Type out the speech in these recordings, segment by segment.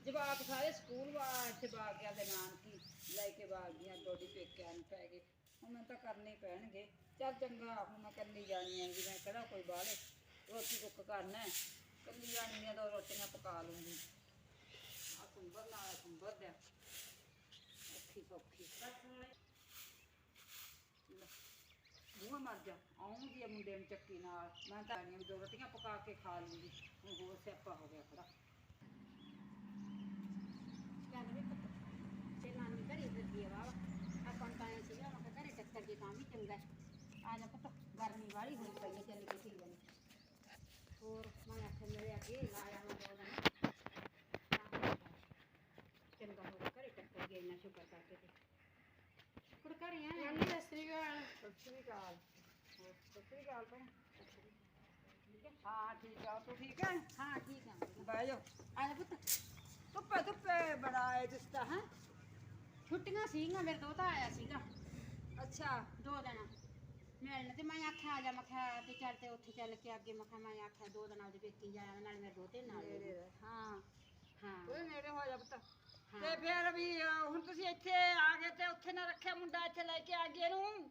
ਜਵਾਕ ਸਾਰੇ ਸਕੂਲ ਵਾ ਇੱਥੇ ਬਾਗ ਗਿਆ ਤੇ ਨਾਨਕੀ ਲੈ ਕੇ ਬਾਗ ਗਈਆਂ ਡੋਡੀ ਪੇਕਿਆਂ ਨੂੰ ਪੈ ਗਏ ਹੁਣ ਮੈਨੂੰ ਤਾਂ ਕਰਨੇ ਹੀ ਪੈਣਗੇ ਚੱਲ ਚੰਗਾ ਹੁਣ ਮੈਂ ਕੱਲੀ ਜਾਣੀ ਆਂਗੀ ਮੈਂ ਕਿਹੜਾ ਕੋਈ ਬਾਹਲੇ ਰੋਟੀ ਟੁੱਕ ਕਰਨਾ ਹੈ। ਕੱਲੀ ਜਾਣੀ ਆ ਤਾਂ ਰੋਟੀਆਂ ਪਕਾ ਲੂੰਗੀ ਆ ਕੁੰਬਰ ਨਾਲ ਕੁੰਬਰ ਦਿਆ ਔਖੀ ਸੌਖੀ ਬੂਹਾ ਮਰ ਜਾ ਆਉਂਦੀ ਆ ਮੁੰਡੇ ਨੂੰ ਚੱਕੀ ਨਾਲ ਮੈਂ ਤਾਂ ਨਹੀਂ ਦੋ ਰੋਟੀਆਂ ਪਕਾ ਕੇ ਖਾ ਲੂੰਗੀ ਹੁਣ ਹੋਰ ਸਿਆਪਾ ਹੋ ਗਿਆ ਖੜਾ ਚੱਲ ਵੇ ਪੁੱਤ ਤੇ ਨਾਨੀ ਘਰੇ ਫਿਰਦੀ ਆ ਵਾਵਾ ਆਪਾਂ ਨੂੰ ਤਾਂ ਐਂ ਸੀਗਾ ਮੈਂ ਕਿਹਾ ਘਰੇ ਟੱਕਰ ਜੇ ਤਾਂ ਵੀ ਚੰਗਾ ਹੈ। ਆ ਜਾ ਪੁੱਤ ਗਰਮੀ ਵਾਲੀ ਹੋਈ ਪਈ ਹੈ ਚੱਲ ਕੇ ਖੀ ਜਾਣੀ ਹੋਰ ਮੈਂ ਆਖਿਆ ਮੇਰੇ ਅੱਗੇ ਲਾਇਆ ਮੈਂ ਦੋ ਦਿਨ ਚੰਗਾ ਹੋ ਗਿਆ ਘਰੇ ਟੱਕਰ ਗਿਆ ਹਾਂ ਹੈ ਹਾਂ ਧੁੱਪੇ ਧੁੱਪੇ ਬੜਾ ਹੈ ਦਿਸਦਾ ਹੈ? ਛੁੱਟੀਆਂ ਸੀਗੀਆਂ ਮੇਰੇ ਦੋਤਾ ਆਇਆ ਸੀਗਾ। ਅੱਛਾ। ਦੋ ਦਿਨ। ਮਿਲਣ ਤੇ ਮੈਂ ਆਖਿਆ ਆ ਜਾ ਮੈਂ ਕਿਹਾ ਤੇ ਚੱਲ ਤੇ ਉੱਥੇ ਚੱਲ ਕੇ ਅੱਗੇ ਮੈਂ ਕਿਹਾ ਮੈਂ ਆਖਿਆ ਦੋ ਦਿਨ ਉਹਦੇ ਪੇਕੀ ਜਾਇਆ ਨਾਲ ਮੇਰੇ ਦੋਤੇ ਨਾਲ ਹੀ। ਨੇੜੇ ਰਹਿ। ਹਾਂ। ਹਾਂ। ਉਹ ਨੇੜੇ ਹੋ ਜਾ ਪੁੱਤ। ਹਾਂ। ਤੇ ਫਿਰ ਵੀ ਅਹ, ਹੁਣ ਤੁਸੀਂ ਇੱਥੇ ਆ ਗਏ ਤੇ ਉੱਥੇ ਨਾ ਰੱਖਿਆ ਮੁੰਡਾ ਇੱਥੇ ਲੈ ਕੇ ਆ ਗਏ ਇਹਨੂੰ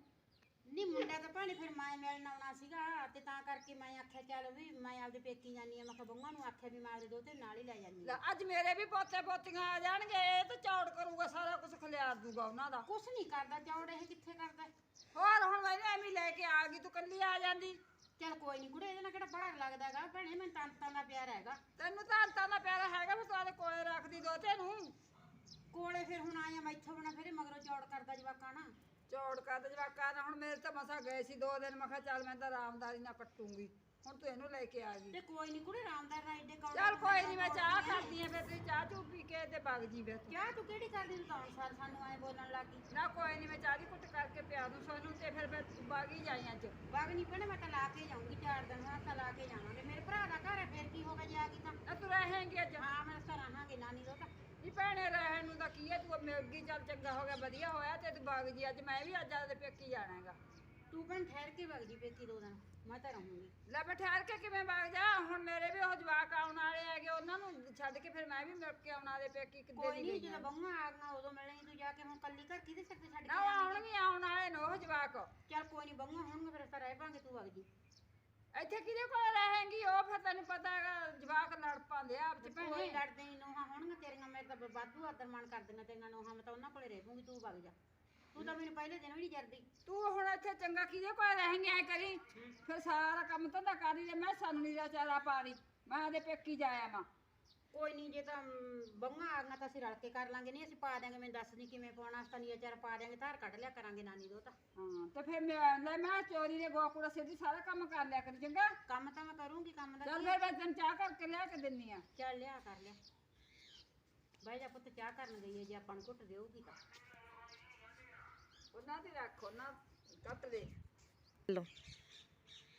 ਨਹੀਂ ਮੁੰਡਾ ਤਾਂ ਭਾਣੇ ਫਿਰ ਮੈਂ ਮਿਲਣ ਆਉਣਾ ਸੀਗਾ ਤੇ ਤਾਂ ਕਰਕੇ ਮੈਂ ਆਖਿਆ ਚੱਲ ਵੀ ਮੈਂ ਆਪਦੇ ਪੇਕੀ ਜਾਨੀ ਆ ਮੈਂ ਕਿਹਾ ਬੰਗਾ ਨੂੰ ਆਖਿਆ ਵੀ ਮੈਂ ਆਪਦੇ ਦੋਤੇ ਨਾਲ ਹੀ ਲੈ ਜਾਨੀ ਲੈ, ਆ ਅੱਜ ਮੇਰੇ ਵੀ ਪੋਤੇ ਪੋਤੀਆਂ ਆ ਜਾਣਗੇ ਇਹ ਤਾਂ ਚੌੜ ਕਰੂਗਾ ਸਾਰਾ ਕੁਝ ਖਲਿਆਰ ਦੂਗਾ ਉਹਨਾਂ ਦਾ। ਕੁਛ ਨਹੀਂ ਕਰਦਾ ਚੌੜ ਇਹ ਕਿੱਥੇ ਕਰਦਾ? ਹੋਰ ਹੁਣ ਮੈਨੂੰ ਐਵੇਂ ਹੀ ਲੈ ਕੇ ਆ ਗਈ ਤੂੰ ਕੱਲੀ ਆ ਜਾਂਦੀ। ਚੱਲ ਕੋਈ ਨਹੀਂ ਕੁੜੇ ਇਹਦੇ ਨਾਲ ਕਿਹੜਾ ਬੜਾ ਲੱਗਦਾ ਹੈਗਾ। ਭੈਣੇ ਮੈਨੂੰ ਤੰਤਾਂ ਦਾ ਪਿਆਰ ਹੈਗਾ। ਤੈਨੂੰ ਤਾਂ ਅੰਤਾਂ ਦਾ ਪਿਆਰਾ ਹੈਗਾ ਵੀ ਤੁਹਾਡੇ ਕੋਲੇ ਰੱਖਦੀ ਦੋਤੇ ਨੂੰ। ਕੋਲੇ ਫਿਰ ਹੁਣ ਆਇਆ ਮੈਂ ਇੱਥੋਂ ਬਣਾ ਫਿਰ ਇਹ ਮਗਰੋਂ ਚੌੜ ਕਰਦਾ ਜਵਾਕਾਂ ਨਾ ਚੌੜ ਕਰ ਦੇ ਜਵਾਕਾਂ ਨਾਲ ਹੁਣ ਮੇਰੇ ਤਾਂ ਮਸਾ ਗਏ ਸੀ ਦੋ ਦਿਨ ਮੈਂ ਕਿਹਾ ਚੱਲ ਮੈਂ ਤਾਂ ਆਰਾਮਦਾਰੀ ਨਾਲ ਕੱਟੂੰਗੀ ਹੁਣ ਤੂੰ ਇਹਨੂੰ ਲੈ ਕੇ ਆ ਗਈ। ਤੇ ਕੋਈ ਨਹੀਂ ਕੁੜੇ ਰਾਮਦਾਰ ਨਾਲ ਏਡੇ ਕੌੜੇ ਚੱਲ ਕੋਈ ਨਹੀਂ ਮੈਂ ਚਾਹ ਕਰਦੀ ਆ ਫਿਰ ਤੁਸੀਂ ਚਾਹ ਚੂ ਪੀ ਕੇ ਤੇ ਵਗ ਜੀ ਫਿਰ ਤੂੰ। ਕਿਆ ਤੂੰ ਕਿਹੜੀ ਕਰਦੀ ਤੂੰ ਤਾਂ ਸਾਰ ਸਾਨੂੰ ਐ ਬੋਲਣ ਲੱਗੀ ਨਾ ਕੋਈ ਨਹੀਂ ਮੈਂ ਚਾਹ ਦੀ ਕੁੱਟ ਕਰਕੇ ਪਿਆ ਦੂੰ ਸੋਨੂੰ ਤੇ ਫਿਰ ਮੈਂ ਵਗ ਹੀ ਜਾਈਆਂ ਚ ਬਾਗ ਨਹੀਂ ਪੈਣਾ ਮੈਂ ਤਾਂ ਲਾ ਕੇ ਜਾਊਂਗੀ ਚਾਰ ਦਿਨ ਬਾਅਦ ਤਾਂ ਲਾ ਕੇ ਜਾਵਾਂਗੇ। ਮੇਰੇ ਭਰਾ ਦਾ ਘਰ ਹੈ ਫਿਰ ਕੀ ਹੋ ਗਿਆ ਜੇ ਆ ਗਈ ਤਾਂ? ਨਾ ਤੂੰ ਰਹੇਂਗੀ ਅੱਜ। ਹਾਂ ਮੈਂ ਤਾਂ ਰਹਾਂਗੇ ਨਾਨੀ ਤਾਂ। ਨੀ ਭੈਣੇ ਰਹਿਣ ਨੂੰ ਤਾਂ ਕੀ ਹੈ ਤੂੰ ਮਿਲ ਗਈ ਚੱਲ ਚੰਗਾ ਹੋ ਗਿਆ ਵਧੀਆ ਹੋਇਆ ਤੇ ਤੂੰ ਵਗ ਜੀ ਅੱਜ ਮੈਂ ਵੀ ਅੱਜ ਆਦੇ ਪੇਕੀ ਜਾਣਾ ਹੈਗਾ। ਤੂੰ ਭੈਣ ਠਹਿਰ ਕੇ ਵਗ ਜੀ ਪੇਕੀ ਦੋ ਦਿਨ? ਮੈਂ ਤਾਂ ਰਹੂੰਗੀ। ਲੈ ਮੈਂ ਠਹਿਰ ਕੇ ਕਿਵੇਂ ਵਗ ਜਾ? ਹੁਣ ਮੇਰੇ ਵੀ ਉਹ ਜਵਾਕ ਆਉਣ ਵਾਲੇ ਹੈਗੇ ਉਹਨਾਂ ਨੂੰ ਛੱਡ ਕੇ ਫਿਰ ਮੈਂ ਵੀ ਮਿਲ ਕੇ ਆਉਣਾ ਦੇ ਪੇਕੀ ਕਿੱਦੇ ਕੋਈ ਨਹੀਂ ਜਦੋਂ ਬੰਗਾ ਆ ਗਈਆਂ ਉਦੋਂ ਮਿਲਣੀ ਤੂੰ ਜਾ ਕੇ ਹੁਣ ਕੱਲੀ ਘਰ ਕਿਹਦੇ ਸਿਰ ਤੇ ਛੱਡ ਨਾ ਕੇ ਉਹ ਜਾਏਂਗੀ? ਆਉਣਗੇ ਆਉਣ ਵਾਲੇ ਨੇ ਉਹ ਜਵਾਕ। ਚੱਲ ਕੋਈ ਨਹੀਂ ਬੰਗਾ ਹੋਣਗੇ ਫਿਰ ਤਾਂ ਰਹਿ ਪਾਂਗੇ ਤੂੰ ਵਗ ਜੀ। ਇੱਥੇ ਕਿਹਦੇ ਕੋਲ ਰਹੇਂਗੀ? ਉਹ ਫਿਰ ਤੈਨੂੰ ਪਤਾ ਹੈਗਾ ਜਵਾਕ ਪਾਉਂਦੇ ਆ ਆਪ ਚ ਕੋਈ ਭੈਣੇ। ਲੜਦੇ ਨਹੀਂ ਨੋਹਾਂ ਹੋਣਗੀਆਂ ਤੇਰੀਆਂ ਮੇਰੇ ਤਾਂ ਵਾਧੂ ਆਦਰ ਮਾਣ ਕਰਦੀਆਂ ਤੇਰੀਆਂ ਨੋਹਾਂ ਮੈਂ ਤਾਂ ਉਹਨਾਂ ਕੋਲੇ ਰਹਿ ਪੂੰਗੀ ਤੂੰ ਵਗ ਜਾ। ਤੂੰ ਤਾਂ ਮੈਨੂੰ ਪਹਿਲੇ ਦਿਨ ਵੀ ਨਹੀਂ ਜਰਦੀ। ਤੂੰ ਹੁਣ ਇੱਥੇ ਚੰਗਾ ਕਿਹਦੇ ਕੋਲ ਰਹੇਂਗੇ ਐ ਕਰੀ? ਫਿਰ ਸਾਰਾ ਕੰਮ ਧੰਦਾ ਕਰੀ ਤੇ ਮੈਂ ਸਾਨੂੰ ਨੀਰਾ ਚਾਰਾ ਪਾ ਰਹੀ ਮੈਂ ਆਦੇ ਪੇਕੀ ਜਾਇਆ ਮਾਂ ਕੋਈ ਨਹੀਂ ਜੇ ਤਾਂ ਬੰਗਾ ਆ ਗਈਆਂ ਤਾਂ ਅਸੀਂ ਰਲ ਕੇ ਕਰ ਲਾਂਗੇ। ਨਹੀਂ ਅਸੀਂ ਪਾ ਦਿਆਂਗੇ ਮੈਨੂੰ ਦੱਸ ਨਹੀਂ ਕਿਵੇਂ ਪਾਉਣਾ। ਅਸੀਂ ਤਾਂ ਨੀਆ ਚਾਰ ਪਾ ਦਿਆਂਗੇ ਧਾਰ ਕੱਢ ਲਿਆ ਕਰਾਂਗੇ ਨਾਨੀ ਦੋ ਤਾਂ। ਹਾਂ ਤੇ ਫਿਰ ਮੈਂ ਲੈ ਮੈਂ ਚੋਰੀ ਦੇ ਗੋਕੂੜਾ ਸਿੱਧੀ ਸਾਰਾ ਕੰਮ ਕਰ ਲਿਆ ਕਰ ਚੰਗਾ? ਕੰਮ ਤਾਂ ਮੈਂ ਕਰੂੰਗੀ ਕੰਮ ਦਾ ਚੱਲ ਕੀ ਫਿਰ ਮੈਂ ਤੈਨੂੰ ਚਾਹ ਕਰਕੇ ਲਿਆ ਕੇ ਦਿੰਨੀ ਆ। ਚੱਲ ਲਿਆ ਕਰ ਲਿਆ। ਬਾਈ ਜਾ ਪੁੱਤ ਚਾਹ ਕਰਨ ਗਈ ਹੈ ਜੇ ਆਪਾਂ ਨੂੰ ਘੁੱਟ ਦੇਊਗੀ ਤਾਂ। ਉਹਨਾਂ ਦੀ ਰੱਖ ਉਹਨਾਂ ਕੱਟ ਦੇ। ਲੋ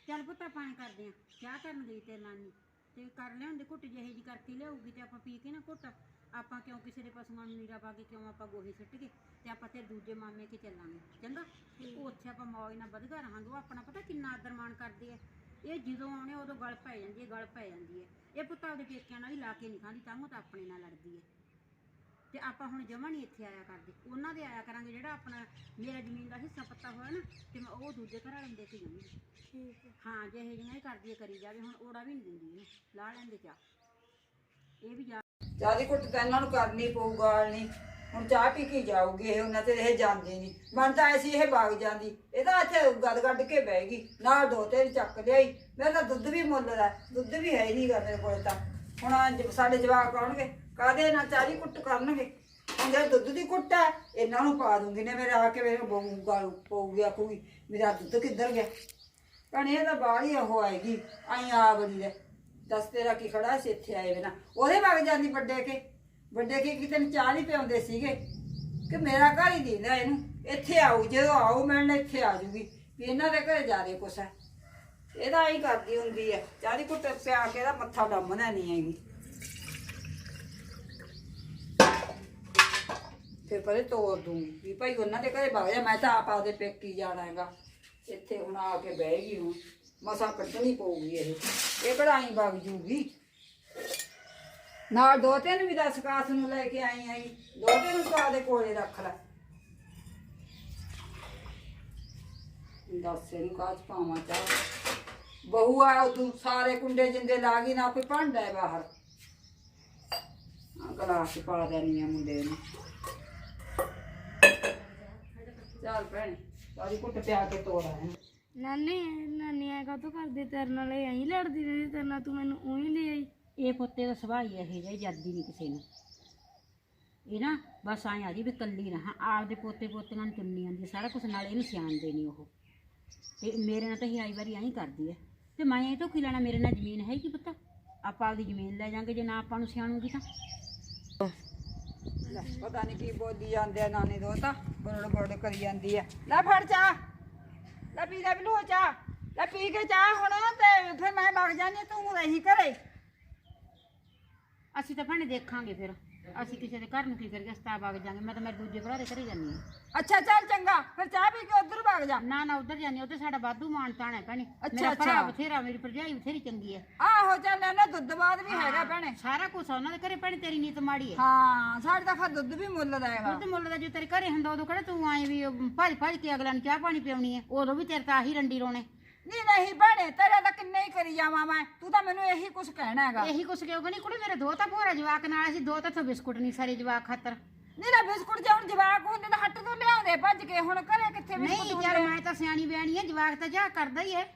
ਚੱਲ ਪੁੱਤ ਆਪਾਂ ਐਂ ਕਰਦੇ ਆ ਚਾਹ ਕਰਨ ਗਈ ਤੇ ਨਾਨੀ। ਤੇ ਕਰ ਲਿਆਉਂਦੇ ਘੁੱਟ ਜਿਹੇ ਜੀ ਕਰਕੇ ਲਿਆਊਗੀ ਤੇ ਆਪਾਂ ਪੀ ਕੇ ਨਾ ਘੁੱਟ ਆਪਾਂ ਕਿਉਂ ਕਿਸੇ ਦੇ ਪਸ਼ੂਆਂ ਨੂੰ ਨੀਰਾ ਪਾ ਕੇ ਕਿਉਂ ਆਪਾਂ ਗੋਹੇ ਸੁੱਟ ਕੇ ਤੇ ਆਪਾਂ ਤੇ ਦੂਜੇ ਮਾਮੇ ਕੇ ਚੱਲਾਂਗੇ ਚੰਗਾ? ਤੇ ਉੱਥੇ ਆਪਾਂ ਮੌਜ ਨਾਲ ਵਧਗਾ ਰਹਾਂਗੇ ਉਹ ਆਪਣਾ ਪਤਾ ਕਿੰਨਾ ਆਦਰ ਮਾਣ ਕਰਦੇ ਆ। ਇਹ ਜਦੋਂ ਆਉਣੇ ਉਦੋਂ ਗਲ ਪੈ ਜਾਂਦੀ ਹੈ ਗਲ ਪੈ ਜਾਂਦੀ ਹੈ। ਇਹ ਪੁੱਤ ਆਪਦੇ ਪੇਕਿਆਂ ਨਾਲ ਹੀ ਲਾ ਕੇ ਨਹੀਂ ਖਾਂਦੀ ਤਾਂ ਉਹ ਤਾਂ ਆਪਣੇ ਨਾਲ ਲੜਦੀ ਹੈ। ਤੇ ਆਪਾਂ ਹੁਣ ਜਮਾ ਨਹੀਂ ਇੱਥੇ ਆਇਆ ਕਰਦੇ। ਉਹਨਾਂ ਦੇ ਆਇਆ ਕਰਾਂਗੇ ਜਿਹੜਾ ਆਪਣਾ ਮੇਰਾ ਜ਼ਮੀਨ ਦਾ ਹਿੱਸਾ ਪੱਤਾ ਹੋਇਆ ਨਾ ਤੇ ਮੈਂ ਉਹ ਦੂਜੇ ਘਰ ਵਾਲੇ ਨੂੰ ਦੇ ਕੇ ਜਾਵਾਂਗੀ ਠੀਕ ਹੈ। ਹਾਂ ਜਿਹੇ ਜਿਹੀਆਂ ਹੀ ਕਰਦੀ ਹੈ ਕਰੀ ਜਾਵੇ ਹੁਣ ਓੜਾ ਵੀ ਨਹੀਂ ਦਿੰਦੀ ਇਹਨੂੰ। ਲਾ ਲੈਂਦੇ ਚਾ ਇਹ ਵੀ ਜਾ ਚਾਹ ਦੀ ਕੁੱਟ ਤਾਂ ਇਹਨਾਂ ਨੂੰ ਕਰਨੀ ਪਊ ਗਾਲਣੀ ਹੁਣ ਚਾਹ ਪੀ ਕੇ ਜਾਊਗੀ ਇਹ ਉਹਨਾਂ ਤੇ ਇਹ ਜਾਂਦੀ ਨਹੀਂ ਮਨ ਤਾਂ ਐਸੀ ਇਹ ਭਾਗ ਜਾਂਦੀ। ਇਹ ਤਾਂ ਇੱਥੇ ਗੱਡ ਗੱਡ ਕੇ ਬਹਿ ਗਈ। ਨਾਲ ਦੋ ਤਿੰਨ ਚੱਕ ਲਿਆਈ। ਮੇਰਾ ਤਾਂ ਦੁੱਧ ਵੀ ਮੁੱਲ ਦਾ ਦੁੱਧ ਵੀ ਹੈ ਨਹੀਂਗਾ ਮੇਰੇ ਕੋਲ ਤਾਂ। ਹੁਣ ਸਾਡੇ ਜਵਾਕ ਆਉਣਗੇ। ਕਾਦੇ ਨਾਲ ਚਾਹ ਕੁੱਟ ਕਰਨਗੇ? ਹੁਣ ਜੇ ਦੁੱਧ ਦੀ ਕੁੱਟ ਹੈ, ਇਹਨਾਂ ਨੂੰ ਪਾ ਦੂੰਗੀ ਨੇ ਮੇਰੇ ਆ ਕੇ ਮੇਰੇ ਬਹੂ ਗਾਲ ਪਊਗੀ, ਆਖੂਗੀ, ਮੇਰਾ ਦੁੱਧ ਕਿੱਧਰ ਗਿਆ? ਭੈਣੇ, ਇਹ ਤਾਂ ਬਾਹਲੀ ਉਹ ਆਏਗੀ, ਆਈ ਆ ਬੜੀ ਦੇ ਦੱਸ ਤੇਰਾ ਕੀ ਖੜਾ ਸੀ ਇੱਥੇ ਆਏ ਬਿਨਾ। ਉਹਦੇ ਵਗ ਜਾਂਦੀ ਵੱਡੇ ਕੇ। ਵੱਡੇ ਕੇ ਕਿਤੇ ਚਾਹ ਨਹੀਂ ਪਿਆਉਂਦੇ ਸੀਗੇ? ਕਿ ਮੇਰਾ ਘਰ ਹੀ ਦੀਦਾ ਇਹਨੂੰ। ਇੱਥੇ ਆਊ, ਜਦੋਂ ਆਉ ਮਿਲਣ ਇੱਥੇ ਆ ਜੂਗੀ, ਵੀ ਇਹਨਾਂ ਦੇ ਘਰੇ ਜਾ ਰਹੇ ਕੁਛ ਹੈ। ਇਹਦਾ ਹੀ ਕਰਦੀ ਹੁੰਦੀ ਹੈ। ਚਾਹ ਦੀ ਕੁੱਟ ਪਿਆ ਕੇ ਇਹਦਾ ਮੱਥਾ ਡੰਮਣਾ ਨਹੀਂ ਹੈਗੀ। ਫਿਰ ਪਰੇ ਤੋਰ ਦੂੰਗੀ। ਵੀ ਭਾਈ ਉਹਨਾਂ ਦੇ ਘਰੇ ਵਗ ਜਾ ਮੈਂ ਤਾਂ ਆਪ ਆਪਦੇ ਪੇਕੀ ਜਾਣਾ ਹੈਗਾ। ਇੱਥੇ ਹੁਣ ਆ ਕੇ ਬਹਿ ਗਈ ਹੁਣ, ਮਸਾ ਕੱਢਣੀ ਪਊਗੀ ਇਹ। ਇਹ ਕਢਾਈ ਵਗ ਜੂਗੀ। ਨਾਲ ਦੋ ਤਿੰਨ ਵੀ ਦਸ, ਕਾਸ ਨੂੰ ਲੈ ਕੇ ਆਈ ਆਈ ਦੋ ਤਿੰਨ ਨੂੰ ਦੇ ਕੋਲੇ ਰੱਖ ਲੈ। ਦੱਸ ਇਹਨੂੰ ਕਾਚ ਪਾਵਾਂ ਚਾਹ? ਬਹੂ ਆ ਤੂੰ ਸਾਰੇ ਕੁੰਡੇ ਜਿੰਦੇ ਲਾ ਗਈ, ਨਾ ਕੋਈ ਭਾਂਡਾ ਹੈ ਬਾਹਰ। ਗਲਾਸ ਪਾ ਦੇਣੀ ਆ ਮੁੰਡੇ ਨੂੰ। ਚੱਲ ਭੈਣ ਸਾਰੀ ਕੁੱਟ ਪਿਆ ਕੇ ਤੋੜਾ ਹੈ ਨਾਨੀ ਨਾਨੀ ਐ ਕਾਤੋਂ ਕਰਦੀ? ਤੇਰੇ ਨਾਲ ਇਹ ਐਂ ਲੜਦੀ ਰਹੀ ਤੇਰੇ ਨਾਲ ਤੂੰ ਮੈਨੂੰ ਉਹੀ ਲੈ ਆਈ। ਇਹ ਪੁੱਤੇ ਦਾ ਸੁਭਾਅ ਹੀ ਇਹੋ ਜਿਹਾ ਜੱਦੀ ਨਹੀਂ ਕਿਸੇ ਨੂੰ। ਇਹ ਨਾ ਬਸ ਆਏ ਆ ਜੀ ਵੀ ਕੱਲੀ ਰਹਾ ਆਪਦੇ ਪੋਤੇ ਪੋਤੀਆਂ ਨੂੰ ਚੁੰਨੀ ਆਂਦੀ ਸਾਰਾ ਕੁਝ ਨਾਲ ਇਹਨੂੰ ਸਿਆਣਦੇ ਨਹੀਂ ਉਹ। ਤੇ ਮੇਰੇ ਨਾਲ ਤਾਂ ਇਹ ਆਈ ਵਾਰੀ ਐਂ ਕਰਦੀ ਹੈ ਤੇ ਮੈਂ ਇਹ ਤੋਂ ਕੀ ਲੈਣਾ ਮੇਰੇ ਨਾਲ ਜ਼ਮੀਨ ਹੈ ਕੀ ਪਤਾ? ਆਪਾਂ ਆਪਦੀ ਜ਼ਮੀਨ ਲੈ ਜਾਾਂਗੇ ਜੇ ਨਾ ਆਪਾਂ ਨੂੰ ਸਿਆਣੂਗੀ ਤਾਂ। ਲੈ, ਪਤਾ ਨਹੀਂ ਕੀ ਬੋਲੀ ਜਾਂਦੇ ਆ ਨਾਨੀ ਦੋਤਾ ਬੜੜ ਬੜੜ ਕਰੀ ਜਾਂਦੀ ਆ। ਲੈ ਫੜ ਚਾਹ, ਲੈ ਪੀ, ਲੈ ਬਲੂ ਚਾਹ, ਲੈ ਪੀ ਕੇ ਚਾਹ ਹੁਣ ਤੇ ਫਿਰ ਮੈਂ ਵਗ ਜਾਂਦੀ ਤੂੰ ਰਹੀ ਘਰੇ। ਅਸੀਂ ਤਾਂ ਭੈਣੇ ਦੇਖਾਂਗੇ ਫਿਰ। ਅਸੀਂ ਕਿਸੇ ਦੇ ਘਰ ਨੂੰ ਕੀ ਕਰੀਏ? ਸਤਾ ਵਗ ਜਾਾਂਗੇ। ਮੈਂ ਤਾਂ ਮੇਰੇ ਦੂਜੇ ਭਰਾ ਦੇ ਘਰੇ ਜਾਂਦੀ ਹਾਂ। ਅੱਛਾ ਚੱਲ ਚੰਗਾ। ਫਿਰ ਚਾਹ ਪੀ ਕੇ ਉਧਰ ਵਗ ਜਾ। ਨਾ ਨਾ ਉਧਰ ਜਾਂਦੀ ਉੱਧਰ ਸਾਡਾ ਵਾਧੂ ਮਾਨ ਤਾਣ ਹੈ ਭੈਣੇ। ਅੱਛਾ, ਮੇਰਾ ਭਰਾ ਅੱਛਾ। ਬਥੇਰਾ ਮੇਰੀ ਭਰਜਾਈ ਬਥੇਰੀ ਚੰਗੀ ਹੈ। ਆਹੋ ਚੱਲ ਇਹਨਾਂ ਦੁੱਧ ਬਾਦ ਵੀ ਹੈਗਾ ਭੈਣੇ। ਸਾਰਾ ਕੁਝ ਉਹਨਾਂ ਦੇ ਘਰੇ ਭੈਣੇ ਤੇਰੀ ਨੀਤ ਮਾੜੀ ਹੈ। ਹਾਂ ਸਾਡੇ ਤਾਂ ਫਿਰ ਦੁੱਧ ਵੀ ਮੁੱਲ ਦਾ ਹੈਗਾ। ਦੁੱਧ ਮੁੱਲ ਦਾ ਜੋ ਤੇਰੇ ਘਰੇ ਹੁੰਦਾ ਉਦੋਂ ਕਿਹੜਾ ਤੂੰ ਆਏ ਵੀ ਭੱਜ ਭੱਜ ਕੇ ਅਗਲਾ ਨੂੰ ਚਾਹ ਪਾਣੀ ਪਿਉਣੀ ਹੈ। ਉਦੋਂ ਵੀ ਤੇਰੇ ਤਾਂ ਆਹੀ ਰੰਡੀ ਰੋਣੇ। ਨਹੀਂ ਨਹੀਂ ਭੈਣੇ ਤੇਰਾ ਤਾਂ ਕਿੰਨੇ ਹੀ ਕਰੀ ਜਾਵਾਂ ਮੈਂ। ਤੂੰ ਤਾਂ ਮੈਨੂੰ ਇਹੀ ਕੁਝ ਕਹਿਣਾ ਹੈਗਾ। ਇਹੀ ਕੁਛ ਕਿਉਂ ਨਹੀਂ ਕੁੜੇ ਮੇਰੇ ਦੋ ਤਾਂ ਭੋਰਾ ਜਵਾਕ ਨਾਲ। ਅਸੀਂ ਦੋ ਤਾਂ ਇੱਥੋਂ ਬਿਸਕੁਟ ਨਹੀਂ ਸਾਰੇ ਜਵਾਕ ਖਾਤਰ। ਨਹੀਂ ਨਾ ਬਿਸਕੁਟ ਜੇ ਹੁਣ ਜਵਾਕ ਹੁੰਦੇ ਤਾਂ ਹੱਟ ਤੋਂ ਲਿਆਉਂਦੇ ਭੱਜ ਕੇ ਹੁਣ ਘਰੇ ਕਿੱਥੇ ਬਿਸਕੁਟ ਨਹੀਂ ਹੁੰਦੇ? ਯਾਰ ਮੈਂ ਤਾਂ ਸਿਆਣੀ ਬਿਆਣੀ ਹੈ ਜਵਾਕ ਤਾਂ ਜਾ ਕਰਦਾ ਹੀ ਹੈ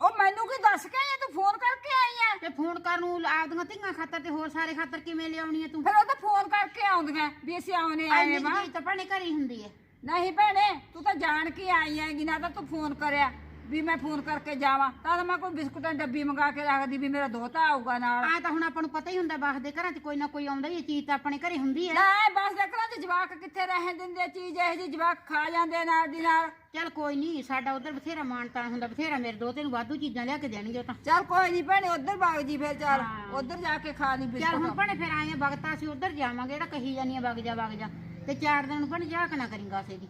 ਉਹ ਮੈਨੂੰ ਕੀ ਦੱਸ ਕੇ ਆਈ ਆ? ਤੂੰ ਫੋਨ ਕਰਕੇ ਆਈ ਆ। ਤੇ ਫੋਨ ਕਰਨ ਨੂੰ ਆਪਦੀਆਂ ਧੀਆਂ ਖਾਤਰ ਤੇ ਹੋਰ ਸਾਰੇ ਖਾਤਰ ਕਿਵੇਂ ਲਿਆਉਣੀ ਹੈ ਤੂੰ? ਫਿਰ ਉਹ ਤਾਂ ਫੋਨ ਕਰਕੇ ਆਉਂਦੀਆਂ ਵੀ ਅਸੀਂ ਆਉਣੇ ਆਏ ਐਨੀ ਵਾ। ਤਾਂ ਭੈਣੇ ਘਰੇ ਹੀ ਹੁੰਦੀ ਹੈ ਨਹੀਂ ਭੈਣੇ ਤੂੰ ਤਾਂ ਜਾਣ ਕੇ ਆਈ ਹੈਗੀ ਨਾ ਤਾਂ ਤੂੰ ਫੋਨ ਕਰਿਆ। ਵੀ ਮੈਂ ਫੋਨ ਕਰਕੇ ਜਾਵਾਂ ਤਾਂ ਤਾਂ ਮੈਂ ਕੋਈ ਬਿਸਕੁਟਾਂ ਦੀ ਡੱਬੀ ਮੰਗਾ ਕੇ ਰੱਖਦੀ ਵੀ ਮੇਰਾ ਦੋਤਾ ਆਊਗਾ ਨਾਲ। ਆ ਤਾਂ ਹੁਣ ਆਪਾਂ ਨੂੰ ਪਤਾ ਹੀ ਹੁੰਦਾ ਬਾਸ ਦੇ ਘਰਾਂ 'ਚ ਕੋਈ ਨਾ ਕੋਈ ਆਉਂਦਾ ਹੀ ਹੈ ਚੀਜ਼ ਤਾਂ ਆਪਣੇ ਘਰੇ ਹੁੰਦੀ ਹੈ ਲੈ ਬਸ ਦੇ ਘਰਾਂ 'ਚ ਜਵਾਕ ਕਿੱਥੇ ਰਹਿਣ ਦਿੰਦੇ ਆ ਚੀਜ਼ ਇਹੋ ਜਿਹੀ ਜਵਾਕ ਖਾ ਜਾਂਦੇ ਨਾਲ ਦੀ ਨਾਲ। ਚੱਲ ਕੋਈ ਨਹੀਂ ਸਾਡਾ ਉਧਰ ਬਥੇਰਾ ਮਾਣ ਤਾਣ ਹੁੰਦਾ ਬਥੇਰਾ ਮੇਰੇ ਦੋ ਤੈਨੂੰ ਵਾਧੂ ਚੀਜ਼ਾਂ ਲਿਆ ਕੇ ਦੇਣਗੇ ਉਹ ਤਾਂ। ਚੱਲ ਕੋਈ ਨਹੀਂ ਭੈਣੇ ਉਧਰ ਵਗ ਜੀ ਫਿਰ ਚੱਲ। ਹਾਂ। ਉਧਰ ਜਾ ਕੇ ਖਾ ਲਈ ਚੱਲ ਹੁਣ ਬਿਸਕੁਟ ਭਣੇ ਫਿਰ ਆਏ ਆ ਵਗਤਾ ਅਸੀਂ ਉਧਰ ਜਾਵਾਂਗੇ ਜਿਹੜਾ ਕਹੀ ਜਾਨੀ ਆ ਵਗ ਜਾ ਵਗ ਜਾ। ਤੇ ਚਾਰ ਦਿਨ ਨੂੰ ਭਣੇ ਜਾ ਕੇ ਨਾ ਕਰੀਂਗਾ ਸੇ ਦੀ।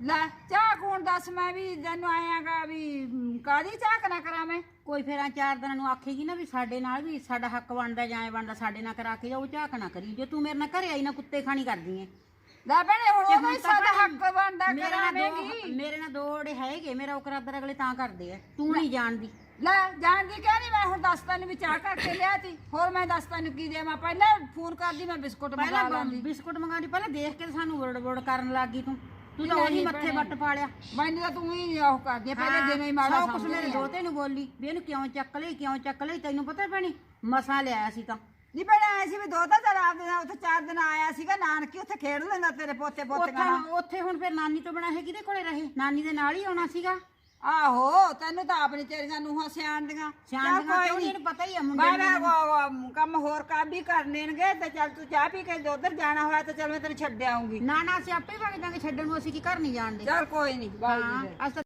ਲੈ ਚਾਹ ਕੌਣ ਦੱਸ ਮੈਂ ਵੀ ਤੈਨੂੰ ਆਇਆਗਾ ਵੀ ਹਮ, ਕਾਹਦੀ ਚਾਹ ਨਾ ਕਰਾਂ ਮੈਂ? ਕੋਈ ਫਿਰ ਆ ਚਾਰ ਦਿਨਾਂ ਨੂੰ ਆਖੇਗੀ ਨਾ ਵੀ ਸਾਡੇ ਨਾਲ ਵੀ ਸਾਡਾ ਹੱਕ ਬਣਦਾ ਜਾਂ ਐ ਬਣਦਾ ਸਾਡੇ ਨਾਲ ਕਰਾ ਕੇ ਜਾਓ ਝਾਕ ਨਾ ਕਰੀ। ਜੇ ਤੂੰ ਮੇਰੇ ਨਾਲ ਘਰੇ ਆਈ ਨਾ ਕੁੱਤੇ ਖਾਣੀ ਕਰਦੀ ਐ। ਲੈ ਭੈਣੇ ਹੁਣ ਉਹਦਾ ਹੀ ਸਾਡਾ ਹੱਕ ਬਣਦਾ ਕਰਾਵੇਂਗੀ। ਮੇਰੇ ਨਾਲ ਦੋ ਓੜੇ ਹੈਗੇ ਮੇਰਾ ਉਹ ਕਰਾਦਰ ਅਗਲੇ ਤਾਂ ਕਰਦੇ ਐ। ਤੂੰ ਨਹੀਂ ਜਾਣਦੀ। ਲੈ ਜਾਣਦੀ ਕਿਆ ਨਹੀਂ ਮੈਂ? ਹੁਣ ਦੱਸ ਤੈਨੂੰ ਵੀ ਚਾਹ ਕਰਕੇ ਲਿਆ ਤੀ ਹੋਰ ਮੈਂ ਦੱਸ ਤੈਨੂੰ ਕੀ ਦੇਵਾਂ? ਪਹਿਲਾਂ ਫੋਨ ਕਰਦੀ ਮੈਂ ਬਿਸਕੁਟ ਮੰਗਾ ਪਹਿਲਾਂ ਲਾਂਦੀ ਬਿਸਕੁਟ ਮੰਗਾਦੀ ਪਹਿਲਾਂ ਦੇਖ ਕੇ ਤਾਂ ਸਾਨੂੰ ਵਰੜ ਵਰੜ ਕਰਨ ਲੱਗ ਗਈ ਤੂੰ। ਤੂੰ ਤਾਂ ਨਹੀਂ ਉਹੀ ਮੱਥੇ ਭੈਣੇ। ਵੱਟ ਪਾ ਲਿਆ ਮੈਨੂੰ ਤਾਂ ਤੂੰ ਹੀ ਉਹ ਕਰਦੀ ਆ, ਪਹਿਲੇ ਦਿਨ ਹੀ ਮਾੜਾ ਕੁਛ ਮੇਰੇ ਸਮਝਦੀ ਆ। ਦੋਤੇ ਨੂੰ ਬੋਲੀ ਵੀ ਇਹਨੂੰ ਕਿਉਂ ਚੱਕ ਲਈ ਕਿਉਂ ਚੱਕ ਲਈ ਤੈਨੂੰ ਪਤਾ ਭੈਣੀ ਮਸਾਂ ਲਿਆਇਆ ਸੀ ਤਾਂ ਨਹੀਂ ਭੈਣੇ ਆਇਆ ਸੀ ਵੀ ਦੋ ਤਾਂ ਚੱਲ ਆਪਦੇ ਨਾਲ ਉੱਥੇ ਚਾਰ ਦਿਨ ਆਇਆ ਸੀਗਾ ਨਾਨਕੀ ਉੱਥੇ ਖੇਡ ਲੈਂਦਾ ਤੇਰੇ ਪੋਤੇ ਨਾਲ ਉੱਥੇ ਹੁਣ ਫਿਰ ਨਾਨੀ ਤੋਂ ਬਣਾ ਹੈ ਕਿਹਦੇ ਕੋਲੇ ਰਹੇ ਨਾਨੀ ਦੇ ਨਾਲ ਹੀ ਆਉਣਾ ਸੀਗਾ ਆਹੋ ਤੈਨੂੰ ਤਾਂ ਆਪਣੀ ਤੇਰੀਆਂ ਨੂੰਹਾਂ ਸਿਆਣਦੀਆਂ ਸਿਆਣ ਚੱਲ ਕੋਈ ਕੋਈ ਨੀ। ਇਹਨੂੰ ਪਤਾ ਹੀ ਆ ਮੁੰਡੇ ਮੈਂ ਨੂੰ ਕੰਮ ਹੋਰ ਕੰਮ ਵੀ ਕਰਨੇਗੇ ਤੇ ਚੱਲ ਤੂੰ ਚਾਹ ਪੀ ਕੇ ਜੇ ਉੱਧਰ ਜਾਣਾ ਹੋਇਆ ਤਾਂ ਚੱਲ ਮੈਂ ਤੈਨੂੰ ਛੱਡ ਆਉਂਗੀ। ਨਾ ਨਾ ਅਸੀਂ ਆਪੇ ਵਗ ਜਾਾਂਗੇ ਛੱਡਣ ਨੂੰ ਅਸੀਂ ਕੀ ਘਰ ਨਹੀਂ ਜਾਣਦੇ। ਚੱਲ ਕੋਈ ਨਹੀਂ ਹਾਂ ਅਸੀਂ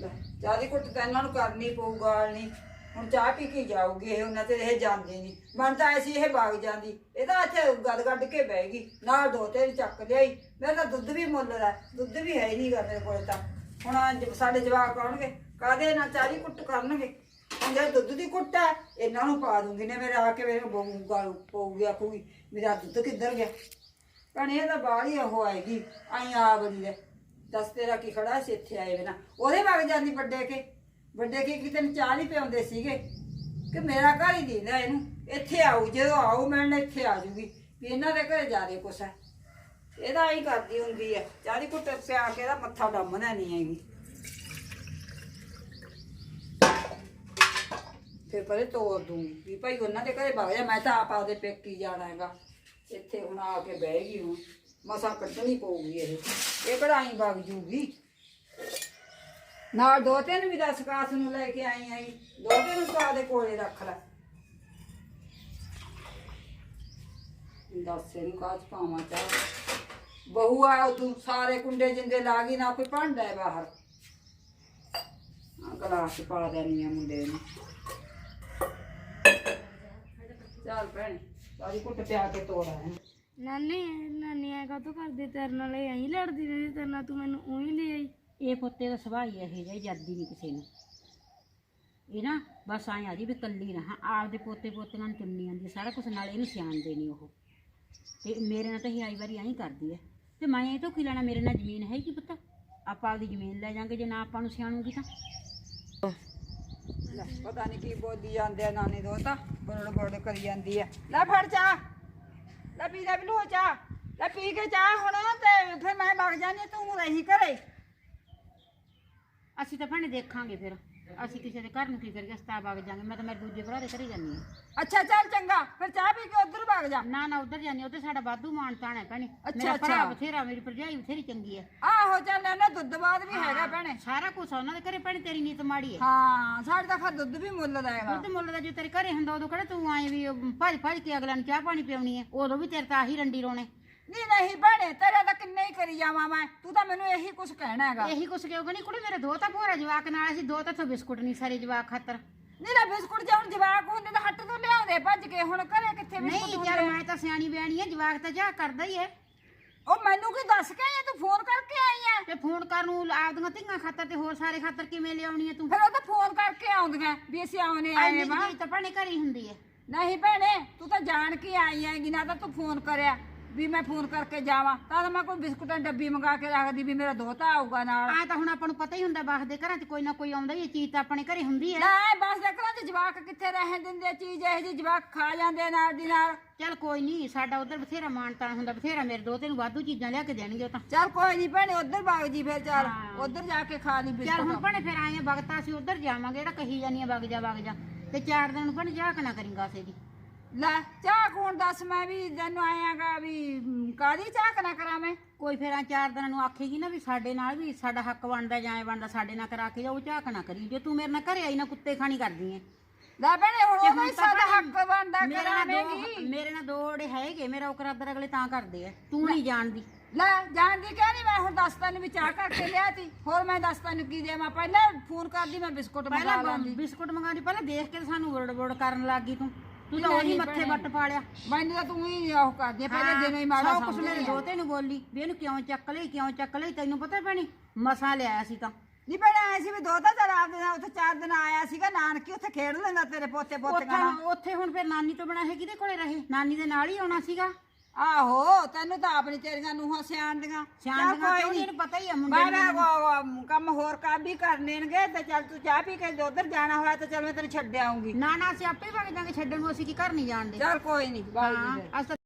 ਤਾਂ ਚਾਹ ਦੀ ਕੁੱਟ ਤਾਂ ਇਹਨਾਂ ਨੂੰ ਕਰਨੀ ਪਊ ਗਾਲ ਨਹੀਂ। ਹੁਣ ਚਾਹ ਪੀ ਕੇ ਜਾਊਗੀ ਇਹ ਉਹਨਾਂ ਤੇ ਇਹ ਜਾਂਦੀ ਨਹੀਂ। ਮਨ ਤਾਂ ਐਸੀ ਇਹ ਭਾਗ ਜਾਂਦੀ। ਇਹ ਤਾਂ ਇੱਥੇ ਗੱਡ ਗੱਡ ਕੇ ਬਹਿ ਗਈ ਨਾਲ ਦੋ ਤੇ ਚੱਕ ਲਿਆਈ। ਮੇਰਾ ਤਾਂ ਦੁੱਧ ਵੀ ਮੁੱਲ ਦਾ ਦੁੱਧ ਵੀ ਹੈ ਹੀ ਨਹੀਂਗਾ ਮੇਰੇ ਕੋਲ ਤਾਂ। ਹੁਣ ਅੱਜ ਸਾਡੇ ਜਵਾਕ ਆਉਣਗੇ ਕਾਦੇ ਨਾਲ ਚਾਹ ਦੀ ਕੁੱਟ ਕਰਨਗੇ? ਹੁਣ ਜੇ ਦੁੱਧ ਦੀ ਕੁੱਟ ਹੈ, ਇਹਨਾਂ ਨੂੰ ਪਾ ਦੂੰਗੀ ਨੇ ਮੇਰੇ ਆ ਕੇ ਮੇਰੇ ਬਹੂ ਗਾਲ ਪਊਗੀ, ਆਖੂਗੀ, ਮੇਰਾ ਦੁੱਧ ਕਿੱਧਰ ਗਿਆ? ਭੈਣੇ, ਇਹ ਤਾਂ ਬਾਹਰ ਹੀ ਉਹ ਆਏਗੀ, ਆਈ ਆ ਬਣੀ ਦੇ। ਦੱਸ ਤੇਰਾ ਕੀ ਖੜਾ ਸੀ ਇੱਥੇ ਆਏ ਬਿਨਾ। ਉਹਦੇ ਵਗ ਜਾਂਦੀ ਵੱਡੇ ਕੇ। ਵੱਡੇ ਕੇ ਕਿਤੇ ਨੂੰ ਚਾਹ ਨਹੀਂ ਪਿਆਉਂਦੇ ਸੀਗੇ? ਕਿ ਮੇਰਾ ਘਰ ਹੀ ਦੀਦਾ ਇਹਨੂੰ। ਇੱਥੇ ਆਊ, ਜਦੋਂ ਆਊ, ਮੈਂ ਨਾ ਇੱਥੇ ਆ ਜੂਗੀ। ਵੀ ਇਹਨਾਂ ਦੇ ਘਰੇ ਜਾਦੇ ਕੁਛ ਹੈ। ਇਹਦਾ ਹੀ ਕਰਦੀ ਹੁੰਦੀ ਹੈ ਚਾਹ ਦੀ ਕੁੱਟ ਪਿਆ ਕੇ ਇਹਦਾ ਮੱਥਾ ਡੰਮਣਾ ਨਹੀਂ ਹੈਗੀ। ਫਿਰ ਪਰੇ ਤੋੜ ਦੂੰਗੀ। ਵੀ ਭਾਈ ਉਹਨਾਂ ਦੇ ਘਰੇ ਵਗ ਮੈਂ ਤਾਂ ਆਪ ਆਪਦੇ ਪੇਕੀ ਜਾਣਾ ਹੈਗਾ। ਇੱਥੇ ਹੁਣ ਆ ਕੇ ਬਹਿ ਗਈ ਹੁਣ। ਮਸਾਂ ਕੱਢਣੀ ਪਊਗੀ ਇਹ। ਇਹ ਕਢਾਈ ਵਗ ਜੂਗੀ। ਨਾਲ ਦੋ ਤਿੰਨ ਵੀ ਦਸ ਕਾਸ ਨੂੰ ਲੈ ਕੇ ਆਈ ਆਈ ਦੋ ਤਿੰਨ ਸਵਾ ਦੇ ਕੋਲੇ ਰੱਖ ਲੈ। ਦੱਸ ਇਹਨੂੰ ਕਾਸ਼ ਪਾਵਾਂ ਚਾਹ? ਬਹੂ ਆ ਤੂੰ ਸਾਰੇ ਕੁੰਡੇ ਜਿੰਦੇ ਲਾ ਗਈ ਨਾ ਕੋਈ ਭਾਂਡਾ ਹੈ ਬਾਹਰ। ਆ ਗਲਾਸ ਪਾ ਦੇਣੀ ਆ ਮੁੰਡੇ ਨੂੰ। ਚੱਲ ਭੈਣ ਸਾਰੀ ਕੁੱਟ ਪਿਆ ਕੇ ਤੋੜਾ ਹੈ ਨਾਨੀ ਨਾਨੀ ਐ ਕਾਤੋਂ ਕਰਦੀ ਤੇਰੇ ਨਾਲ? ਇਹ ਐਂ ਲੜਦੀ ਰਹੀ ਤੇਰੇ ਨਾਲ ਤੂੰ ਮੈਨੂੰ ਉਹੀ ਲੈ ਆਈ। ਇਹ ਪੁੱਤੇ ਦਾ ਸੁਭਾਅ ਹੀ ਇਹੋ ਜਿਹਾ ਜੱਦੀ ਨਹੀਂ ਕਿਸੇ ਨੂੰ। ਇਹ ਨਾ ਬਸ ਆਏ ਆ ਜੀ ਵੀ ਕੱਲੀ ਰਹਾ ਆਪਦੇ ਪੋਤੇ ਪੋਤੀਆਂ ਨੂੰ ਚੁੰਨੀ ਆਂਦੀ ਸਾਰਾ ਕੁਝ ਨਾਲ ਇਹਨੂੰ ਸਿਆਣਦੇ ਨੇ ਉਹ। ਤੇ ਮੇਰੇ ਨਾਲ ਤਾਂ ਇਹ ਆਈ ਵਾਰੀ ਐਂ ਕਰਦੀ ਐ। ਤੇ ਮੈਂ ਇਹ ਤੋਂ ਕੀ ਲੈਣਾ, ਮੇਰੇ ਨਾਲ ਜ਼ਮੀਨ ਹੈ ਕੀ ਆਪਾਂ ਆਪਦੀ ਜ਼ਮੀਨ ਲੈ ਜਾਾਂਗੇ, ਜੇ ਨਾ ਆਪਾਂ ਨੂੰ ਸਿਆਣੂਗੀ ਤਾਂ। ਲੈ, ਪਤਾ ਨਹੀਂ ਕੀ ਬੋਲੀ ਜਾਂਦੇ ਆ ਨਾਨੀ ਦੋ ਤਾਂ ਬੜੜ ਬੜੜ ਕਰੀ ਜਾਂਦੀ ਆ। ਲੈ ਫੜ ਚਾਹ, ਲੈ ਪੀ, ਲੈ ਬਲੂ ਚਾਹ, ਲੈ ਪੀ ਕੇ ਚਾਹ ਹੁਣ ਤੇ ਫਿਰ ਮੈਂ ਵਗ ਜਾਂਦੀ ਤੂੰ ਰਹੀ ਘਰੇ। ਅਸੀਂ ਤਾਂ ਭੈਣੇ ਦੇਖਾਂਗੇ ਫਿਰ। ਅਸੀਂ ਕਿਸੇ ਦੇ ਘਰ ਨੂੰ ਕੀ ਕਰੀਏ ਸਤਾ ਵਗ ਜਾਾਂਗੇ। ਮੈਂ ਤਾਂ ਮੇਰੇ ਦੂਜੇ ਭਰਾ ਦੇ ਘਰੇ ਜਾਂਦੀ ਹਾਂ। ਅੱਛਾ ਚੱਲ ਚੰਗਾ। ਫਿਰ ਚਾਹ ਪੀ ਕੇ ਉਧਰ ਵਗ ਜਾ। ਨਾ ਨਾ ਉਧਰ ਜਾਂਦੀ ਉੱਧਰ ਸਾਡਾ ਵਾਧੂ ਮਾਨ ਤਾਣ ਹੈ ਭੈਣੇ। ਅੱਛਾ, ਮੇਰਾ ਭਰਾ ਅੱਛਾ। ਬਥੇਰਾ ਮੇਰੀ ਭਰਜਾਈ ਬਥੇਰੀ ਚੰਗੀ ਹੈ। ਆਹੋ ਚੱਲ ਇਹਨਾਂ ਦੁੱਧ ਬਾਦ ਵੀ ਹੈਗਾ ਭੈਣੇ। ਸਾਰਾ ਕੁਝ ਉਹਨਾਂ ਦੇ ਘਰੇ ਭੈਣੇ ਤੇਰੀ ਨੀਤ ਮਾੜੀ ਹੈ। ਹਾਂ ਸਾਡੇ ਤਾਂ ਫਿਰ ਦੁੱਧ ਵੀ ਮੁੱਲ ਦਾ ਹੈਗਾ। ਦੁੱਧ ਮੁੱਲ ਦਾ ਜੋ ਤੇਰੇ ਘਰੇ ਹੁੰਦਾ ਉਦੋਂ ਕਿਹੜਾ ਤੂੰ ਆਏ ਵੀ ਭੱਜ ਭੱਜ ਕੇ ਅਗਲਾ ਨੂੰ ਚਾਹ ਪਾਣੀ ਪਿਉਣੀ ਹੈ? ਉਦੋਂ ਵੀ ਤੇਰੇ ਤਾਂ ਆਹੀ ਰੰਡੀ ਰੋਣੇ। ਨਹੀਂ ਨਹੀਂ ਭੈਣੇ ਤੇਰਾ ਤਾਂ ਕਿੰਨੇ ਹੀ ਕਰੀ ਜਾਵਾਂ ਮੈਂ। ਤੂੰ ਤਾਂ ਮੈਨੂੰ ਇਹੀ ਕੁਝ ਕਹਿਣਾ ਹੈਗਾ। ਇਹੀ ਕੁਛ ਕਿਉਂ? ਨਹੀਂ ਕੁੜੇ ਮੇਰੇ ਦੋ ਤਾਂ ਭੋਰਾ ਜਵਾਕ ਨਾਲ। ਅਸੀਂ ਦੋ ਤਾਂ ਇੱਥੋਂ ਬਿਸਕੁਟ ਨਹੀਂ ਸਾਰੇ ਜਵਾਕ ਖਾਤਰ। ਨਹੀਂ ਨਾ ਬਿਸਕੁਟ ਜੇ ਹੁਣ ਜਵਾਕ ਹੁੰਦੇ ਤਾਂ ਹੱਟ ਤੋਂ ਲਿਆਉਂਦੇ ਭੱਜ ਕੇ। ਹੁਣ ਘਰੇ ਕਿੱਥੇ ਨਹੀਂ ਬਿਸਕੁਟ ਯਾਰ ਹੁੰਦੇ ਮੈਂ ਤਾਂ ਸਿਆਣੀ ਬਿਆਣੀ ਹੈ ਜਵਾਕ ਤਾਂ ਜਾ ਕਰਦਾ ਹੀ ਹੈ ਉਹ ਮੈਨੂੰ ਕੀ ਦੱਸ ਕੇ ਆਈ ਆ? ਤੂੰ ਫੋਨ ਕਰਕੇ ਆਈ ਆ। ਤੇ ਫੋਨ ਕਰਨ ਨੂੰ ਆਪਦੀਆਂ ਧੀਆਂ ਖਾਤਰ ਤੇ ਹੋਰ ਸਾਰੇ ਖਾਤਰ ਕਿਵੇਂ ਲਿਆਉਣੀ ਹੈ ਤੂੰ? ਫਿਰ ਉਹ ਤਾਂ ਫੋਨ ਕਰਕੇ ਆਉਂਦੀਆਂ ਵੀ ਅਸੀਂ ਆਉਣੇ ਆਏ ਐਨੀ ਵਾ। ਤਾਂ ਭੈਣੇ ਘਰੇ ਹੀ ਹੁੰਦੀ ਹੈ ਨਹੀਂ ਭੈਣੇ ਤੂੰ ਤਾਂ ਜਾਣ ਕੇ ਆਈ ਆਂਗੀ ਨਾ ਤਾਂ ਤੂੰ ਫੋਨ ਕਰਿਆ। ਵੀ ਮੈਂ ਫੋਨ ਕਰਕੇ ਜਾਵਾਂ ਤਾਂ ਤਾਂ ਮੈਂ ਕੋਈ ਬਿਸਕੁਟਾਂ ਦੀ ਡੱਬੀ ਮੰਗਾ ਕੇ ਰੱਖਦੀ ਵੀ ਮੇਰਾ ਦੋਤਾ ਆਊਗਾ ਨਾਲ। ਆ ਤਾਂ ਹੁਣ ਆਪਾਂ ਨੂੰ ਪਤਾ ਹੀ ਹੁੰਦਾ ਬਾਖ ਦੇ ਘਰਾਂ 'ਚ ਕੋਈ ਨਾ ਕੋਈ ਆਉਂਦਾ ਹੀ ਹੈ ਚੀਜ਼ ਤਾਂ ਆਪਣੇ ਘਰੇ ਹੁੰਦੀ ਹੈ ਲੈ ਬਸ ਦੇ ਘਰਾਂ 'ਚ ਜਵਾਕ ਕਿੱਥੇ ਰਹਿਣ ਦਿੰਦੇ ਆ ਚੀਜ਼ ਇਹੋ ਜਿਹੀ ਜਵਾਕ ਖਾ ਜਾਂਦੇ ਨਾਲ ਦੀ ਨਾਲ। ਚੱਲ ਕੋਈ ਨਹੀਂ ਸਾਡਾ ਉਧਰ ਬਥੇਰਾ ਮਾਨ ਤਾਨ ਹੁੰਦਾ ਬਥੇਰਾ ਮੇਰੇ ਦੋਤੇ ਨੂੰ ਵਾਧੂ ਚੀਜ਼ਾਂ ਲਿਆ ਕੇ ਦੇਣਗੇ ਉਹ ਤਾਂ। ਚੱਲ ਕੋਈ ਨਹੀਂ ਭੈਣੇ ਉਧਰ ਵਗ ਜੀ ਫਿਰ ਚੱਲ। ਹਾਂ। ਉਧਰ ਜਾ ਕੇ ਖਾ ਲਈ ਚੱਲ ਹੁਣ ਬਿਸਕੁਟ ਭਣੇ ਫਿਰ ਆਏ ਆ ਵਗਤਾ ਅਸੀਂ ਉਧਰ ਜਾਵਾਂਗੇ ਜਿਹੜਾ ਕਹੀ ਜਾਨੀ ਆ ਵਗ ਜਾ ਵਗ ਜਾ। ਤੇ ਚਾਰ ਦਿਨ ਭਣੇ ਜਾ ਕੇ ਨਾ ਕਰਿੰਗਾ ਸੇ ਦੀ। ਲੈ ਚਾਹ ਕੌਣ ਦੱਸ ਮੈਂ ਵੀ ਤੈਨੂੰ ਆਇਆਗਾ ਵੀ ਮ, ਕਾਹਦੀ ਚਾਹ ਕਰਾ ਕਰਾਂ ਮੈਂ? ਕੋਈ ਫਿਰ ਚਾਰ ਦਿਨਾਂ ਨੂੰ ਆਖੇਗੀ ਨਾ ਵੀ ਸਾਡੇ ਨਾਲ ਵੀ ਸਾਡਾ ਹੱਕ ਬਣਦਾ ਜਾਂ ਐ ਬਣਦਾ ਸਾਡੇ ਨਾਲ ਕਰਾ ਕੇ ਜਾਓ ਝਾਕ ਨਾ ਕਰੀ। ਜੇ ਤੂੰ ਮੇਰੇ ਨਾਲ ਘਰੇ ਆਈ ਨਾ ਕੁੱਤੇ ਖਾਣੀ ਕਰਦੀ ਐ। ਲੈ ਭੈਣੇ ਹੁਣ ਉਹਦਾ ਹੀ ਸਾਡਾ ਹੱਕ ਬਣਦਾ ਮੇਰੇ ਨਾਲ ਕਰਾਵੇਂਗੀ। ਦੋ ਮੇਰੇ ਨਾਲ ਦੋ ਓੜੇ ਹੈਗੇ ਮੇਰਾ ਉਹ ਕਰਾਦਰ ਅਗਲੇ ਤਾਂ ਕਰਦੇ ਐ। ਤੂੰ ਨਹੀਂ ਜਾਣਦੀ। ਲੈ ਜਾਣਦੀ ਕਿਉਂ ਨਹੀਂ ਮੈਂ ਹੁਣ ਦੱਸ ਤੈਨੂੰ ਵੀ ਚਾਹ ਕਰਕੇ ਲਿਆਤੀ। ਹੋਰ ਮੈਂ ਦੱਸ ਤੈਨੂੰ ਕੀ ਦੇਵਾਂ? ਪਹਿਲਾਂ ਫੋਨ ਕਰਦੀ ਮੈਂ ਬਿਸਕੁਟ ਮੰਗਾ ਪਹਿਲਾਂ ਲਾਂਦੀ ਬਿਸਕੁਟ ਮੰਗਾਦੀ ਪਹਿਲਾਂ ਦੇਖ ਕੇ ਸਾਨੂੰ ਵਰੜ ਵਰੜ ਕਰਨ ਲੱਗ ਗਈ ਤੂੰ। ਤੂੰ ਤਾਂ ਨਹੀਂ ਉਹੀ ਮੱਥੇ ਭੈਣੇ। ਵੱਟ ਪਾ ਲਿਆ ਮੈਨੂੰ ਤਾਂ ਤੂੰ ਹੀ ਉਹ ਕਰਦੀ ਆ, ਪਹਿਲੇ ਦਿਨੋਂ ਹੀ ਮਾੜਾ ਸੌ ਕੁਛ ਸਮਝਦੀ ਮੇਰੇ ਆ। ਦੋਤੇ ਨੂੰ ਬੋਲੀ ਵੀ ਇਹਨੂੰ ਕਿਉਂ ਚੱਕ ਲਈ ਕਿਉਂ ਚੱਕ ਲਈ ਤੈਨੂੰ ਪਤਾ ਭੈਣੀ ਮਸਾਂ ਲਿਆਇਆ ਸੀ ਤਾਂ। ਨਹੀਂ ਭੈਣੇ ਆਇਆ ਸੀ ਵੀ ਦੋ ਤਾਂ ਨਾਲ ਉੱਥੇ ਚਾਰ ਦਿਨ ਆਇਆ ਸੀਗਾ ਨਾਨਕੀ ਉੱਥੇ ਖੇਡ ਲੈਂਦਾ ਤੇਰੇ ਪੋਤੇ ਨਾਲ। ਉੱਥੇ ਉੱਥੇ ਹੁਣ ਫਿਰ ਨਾਨੀ ਤੋਂ ਬਣਾ ਹੈ ਕਿਹਦੇ ਕੋਲੇ ਰਹੇ? ਨਾਨੀ ਦੇ ਨਾਲ ਹੀ ਆਉਣਾ ਸੀਗਾ। ਆਹੋ ਤੈਨੂੰ ਤਾਂ ਆਪਣੀ ਤੇਰੀਆਂ ਨੂੰਹਾਂ ਸਿਆਣਦੀਆਂ। ਸਿਆਣ ਚੱਲ ਕੋਈ ਕਿਉਂ ਨੀ। ਇਹਨੂੰ ਪਤਾ ਹੀ ਆ ਮੁੰਡੇ ਮੈਂ ਨੂੰ। ਮੈਂ ਉਹ- ਉਹ ਕੰਮ ਹੋਰ ਕੰਮ ਵੀ ਕਰਨੇਗੇ ਤੇ ਚੱਲ ਤੂੰ ਚਾਹ ਪੀ ਕੇ ਜੇ ਉੱਧਰ ਜਾਣਾ ਹੋਇਆ ਤਾਂ ਚੱਲ ਮੈਂ ਤੈਨੂੰ ਛੱਡ ਆਉਂਗੀ। ਨਾ ਨਾ ਅਸੀਂ ਆਪੇ ਵਗ ਜਾਾਂਗੇ। ਛੱਡਣ ਨੂੰ ਅਸੀਂ ਕੀ ਘਰ ਨਹੀਂ ਜਾਣਦੇ। ਚੱਲ ਕੋਈ ਨਹੀਂ ਬਾਈ ਜੀ। ਹਾਂ। ਅਸੀਂ ਤਾਂ